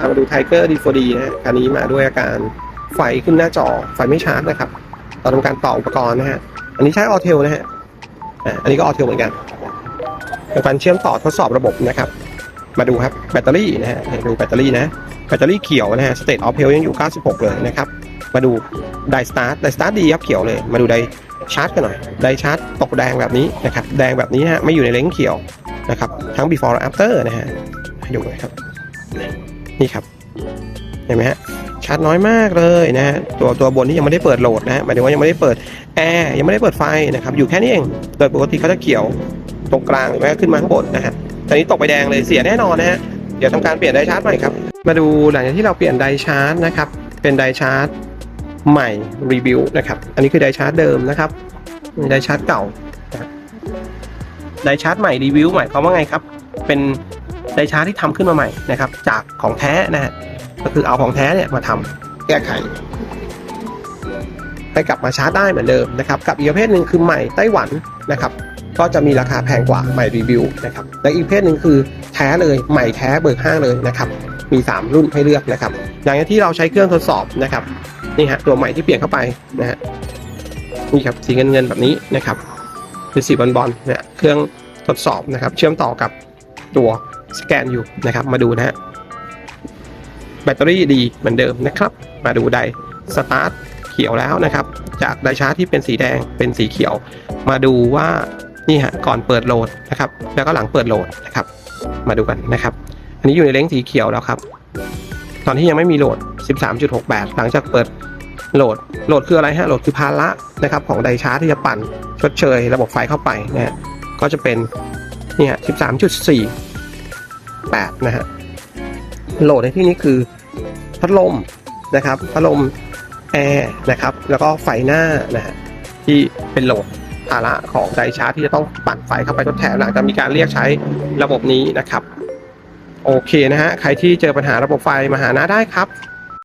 พามาดูไทเกอร์ดีโฟดีนะฮะคันนี้มาด้วยอาการไฟขึ้นหน้าจอไฟไม่ชาร์จนะครับเราทำการต่ออุปกรณ์นะฮะอันนี้ใช้ออเทลนะฮะอ่าอันนี้ก็ออเทลเหมือนกันเป็นการเชื่อมต่อทดสอบระบบนะครับ มาดูครับแบตเตอรี่นะฮะดูแบตเตอรี่นะแบตเตอรี่เขียวนะฮะสเตตออฟเพลยังอยู่ 96 เลยนะครับ มาดูไดสตาร์ทไดสตาร์ทดีครับเขียวเลย มาดูไดชาร์จกันหน่อยไดชาร์จตกแดงแบบนี้นะครับ แดงแบบนี้ฮะไม่อยู่ในเลนส์เขียวนะครับ ทั้ง before และ after นะฮะให้ดูนะครับ นี่ครับเห็นไหมฮะชาร์จน้อยมากเลยนะฮะตัวตัวบนที่ยังไม่ได้เปิดโหลดนะฮะหมายถึงว่ายังไม่ได้เปิดแอร์ยังไม่ได้เปิดไฟนะครับอยู่แค่นี้เองโดยปกติเขาจะเขียวตรงกลางหรือว่าขึ้นมาข้างบนนะฮะตอนนี้ตกไปแดงเลยเสียแน่นอนนะฮะเดี๋ยวทำการเปลี่ยนไดชาร์จใหม่ครับมาดูหลังจากที่เราเปลี่ยนไดชาร์จนะครับเป็นไดชาร์จใหม่รีวิวนะครับอันนี้คือไดชาร์จเดิมนะครับไดชาร์จเก่าไดชาร์จใหม่รีวิวหมายความว่าไงครับเป็น ไดชาที่ทำขึ้นมาใหม่นะครับ จากของแท้นะฮะก็คือเอาของแท้เนี่ยมาทำแก้ไขให้กลับมาชาร์จได้เหมือนเดิมนะครับ กับอีกประเภทหนึ่งคือใหม่ไต้หวันนะครับก็จะมีราคาแพงกว่าใหม่รีวิวนะครับและอีกประเพศหนึ่งคือแท้เลยใหม่แท้เบิกห้างเลยนะครับมี 3 รุ่นให้เลือกนะครับอย่างที่เราใช้เครื่องทดสอบนะครับนี่ฮะตัวใหม่ที่เปลี่ยนเข้าไปนะฮะนี่ครับสีเงินเงินแบบนี้นะครับเป็นสีบอลบอลเนี่ยเครื่องทดสอบนะครับเชื่อมต่อกับตัว สแกนอยู่นะครับ มาดูนะฮะแบตเตอรี่ดีเหมือนเดิมนะครับ มาดูไดสตาร์ทเขียวแล้วนะครับ จากไดชาร์จที่เป็นสีแดงเป็นสีเขียว มาดูว่านี่ฮะก่อนเปิดโหลดนะครับ แล้วก็หลังเปิดโหลดนะครับ มาดูกันนะครับ อันนี้อยู่ในเลนสีเขียวแล้วครับ ตอนที่ยังไม่มีโหลด 13.68 หลังจากเปิดโหลด โหลดคืออะไรฮะ โหลดคือภาระนะครับของไดชาร์จที่จะปั่นชดเชย ระบบไฟเข้าไปนะฮะ ก็จะเป็นนี่ฮะ 8นะฮะโหลดในที่นี้คือพัดลมนะครับพัดลมแอร์นะครับ แล้วก็ไฟหน้านะฮะที่เป็นโหลดภาระของไดชาร์จที่จะต้องปั่นไฟเข้าไปทดแทนหลังจากมีการเรียกใช้ระบบนี้นะครับ โอเคนะฮะใครที่เจอปัญหาระบบไฟมาหาน้าได้ครับ